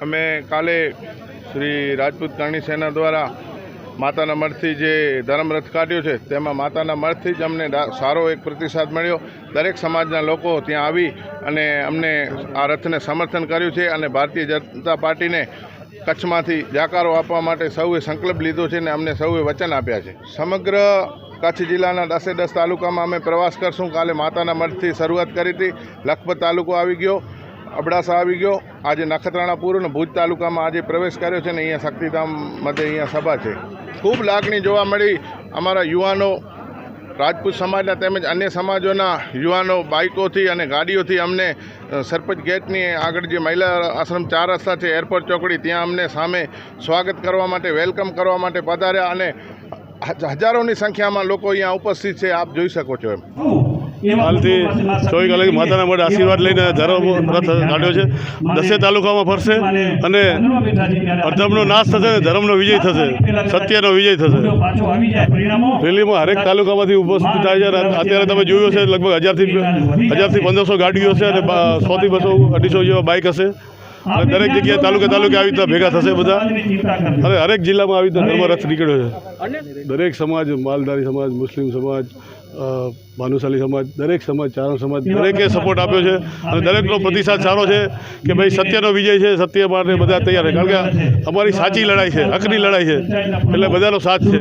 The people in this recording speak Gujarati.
અમે કાલે શ્રી રાજપૂત કરણી સેના દ્વારા માતાના મઠથી જે ધર્મરથ કાઢ્યો છે, તેમાં માતાના મઠથી જ અમને સારો એક પ્રતિસાદ મળ્યો. દરેક સમાજના લોકો ત્યાં આવી અને અમને આ રથને સમર્થન કર્યું છે અને ભારતીય જનતા પાર્ટીને કચ્છમાંથી જાકારો આપવા માટે સૌએ સંકલ્પ લીધો છે અને અમને સૌએ વચન આપ્યા છે. સમગ્ર કચ્છ જિલ્લાના દસે દસ તાલુકામાં અમે પ્રવાસ કરશું. કાલે માતાના મઠથી શરૂઆત કરી હતી. લખપત તાલુકો આવી ગયો. અબડાસા આવી ગયો. આજે નખત્રાણાપુર અને ભુજ તાલુકામાં આજે પ્રવેશ કર્યો છે ને અહીંયા શક્તિધામ માટે અહીંયા સભા છે. ખૂબ લાગણી જોવા મળી અમારા યુવાનો, રાજપૂત સમાજના તેમજ અન્ય સમાજોના યુવાનો બાઇકોથી અને ગાડીઓથી અમને સરપંચ ગેટની આગળ જે મહિલા આશ્રમ ચાર રસ્તા છે, એરપોર્ટ ચોકડી, ત્યાં અમને સામે સ્વાગત કરવા માટે, વેલકમ કરવા માટે પધાર્યા અને હજ- હજારોની સંખ્યામાં લોકો અહીંયા ઉપસ્થિત છે, આપ જોઈ શકો છો એમ. હાલથી ચોવીસ કલાકે માતાના મઢ આશીર્વાદ લઈને ધારો રથ કાઢ્યો છે. દસે તાલુકામાં ફરશે અને અધર્મનો નાશ થશે અને ધર્મનો વિજય થશે. સત્યનો વિજય થશે. રેલીમાં હરેક તાલુકામાંથી ઉપસ્થિત થાય છે અત્યારે તમે જોયું હશે લગભગ હજારથી હજારથી પંદરસો ગાડીઓ છે અને સોથી બસો અઢીસો જેવા બાઇક હશે. અને દરેક જગ્યાએ તાલુકે તાલુકે આવી રીતના ભેગા થશે બધા. અને હરેક જિલ્લામાં આવી રીતના ધર્મ રથ નીકળ્યો છે. દરેક સમાજ માલધારી સમાજ મુસ્લિમ સમાજ અ, ભાનુશાલી સમાજ દરેક સમાજ ચારણ સમાજ દરેકે સપોર્ટ આપ્યો છે. અને દરેકનો પ્રતિસાદ સારો છે કે ભાઈ સત્યનો વિજય છે સત્ય માટે બધા તૈયાર છે. કારણ કે અમારી સાચી લડાઈ છે હકની લડાઈ છે. એટલે બધાનો સાથ છે.